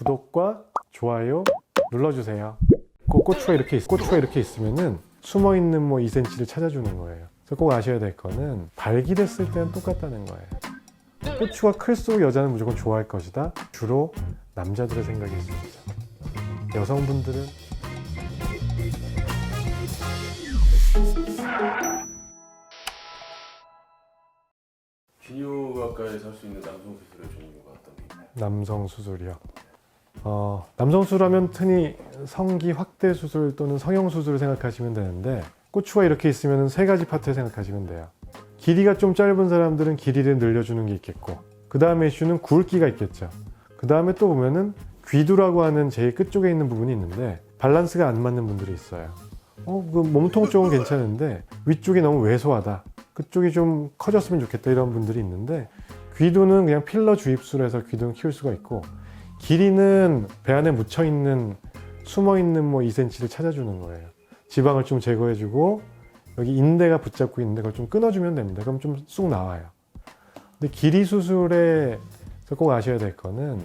구독과 좋아요 눌러주세요. 꼭 고추가 이렇게 있, 고추가 이렇게 있으면은 숨어 있는 뭐 2cm를 찾아주는 거예요. 그래서 꼭 아셔야 될 거는 발기됐을 때는 똑같다는 거예요. 고추가 클수록 여자는 무조건 좋아할 것이다. 주로 남자들의 생각일 수 있죠. 여성분들은 비뇨가과에서 할 수 있는 남성 수술의 종류가 어떤 게 있나요? 남성 수술이요. 어, 남성 수술하면 흔히 성기 확대 수술 또는 성형 수술을 생각하시면 되는데 고추가 이렇게 있으면 세 가지 파트를 생각하시면 돼요. 길이가 좀 짧은 사람들은 길이를 늘려주는 게 있겠고 그 다음에 이슈는 굵기가 있겠죠. 그 다음에 또 보면은 귀두라고 하는 제일 끝쪽에 있는 부분이 있는데 밸런스가 안 맞는 분들이 있어요. 어, 그 몸통 쪽은 괜찮은데 위쪽이 너무 왜소하다. 그쪽이 좀 커졌으면 좋겠다 이런 분들이 있는데 귀두는 그냥 필러 주입술에서 귀두는 키울 수가 있고 길이는 배 안에 묻혀 있는 숨어 있는 뭐 2cm를 찾아주는 거예요. 지방을 좀 제거해주고 여기 인대가 붙잡고 있는데 그걸 좀 끊어주면 됩니다. 그럼 좀 쑥 나와요. 근데 길이 수술에서 꼭 아셔야 될 거는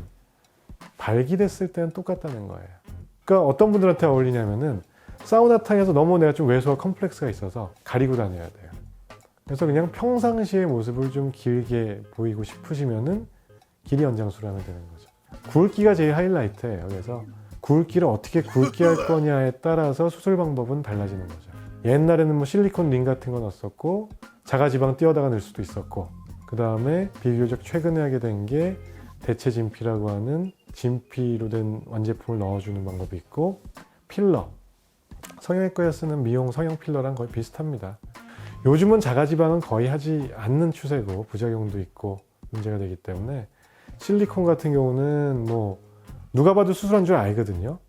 발기됐을 때는 똑같다는 거예요. 그러니까 어떤 분들한테 어울리냐면은 사우나탕에서 너무 내가 좀 왜소와 컴플렉스가 있어서 가리고 다녀야 돼요. 그래서 그냥 평상시의 모습을 좀 길게 보이고 싶으시면은 길이 연장술을 하면 되는 거죠. 굵기가 제일 하이라이트예요. 그래서 굵기를 어떻게 굵게 할 거냐에 따라서 수술 방법은 달라지는 거죠. 옛날에는 뭐 실리콘 링 같은 거 넣었었고 자가지방 띄어다가 넣을 수도 있었고 그 다음에 비교적 최근에 하게 된 게 대체 진피라고 하는 진피로 된 완제품을 넣어주는 방법이 있고 필러 성형외과에 쓰는 미용 성형 필러랑 거의 비슷합니다. 요즘은 자가지방은 거의 하지 않는 추세고 부작용도 있고 문제가 되기 때문에 실리콘 같은 경우는 뭐 누가 봐도 수술한 줄 알거든요.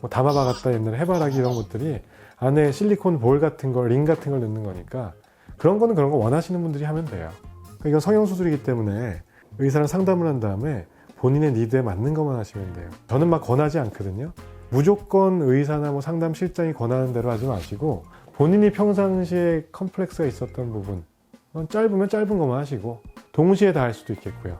뭐 담아박았다 옛날에 해바라기 이런 것들이 안에 실리콘 볼 같은 걸, 링 같은 걸 넣는 거니까 그런 거는 그런 거 원하시는 분들이 하면 돼요. 그러니까 이건 성형 수술이기 때문에 의사랑 상담을 한 다음에 본인의 니드에 맞는 것만 하시면 돼요. 저는 막 권하지 않거든요. 무조건 의사나 뭐 상담 실장이 권하는 대로 하지 마시고 본인이 평상시에 컴플렉스가 있었던 부분 어, 짧으면 짧은 것만 하시고 동시에 다 할 수도 있겠고요.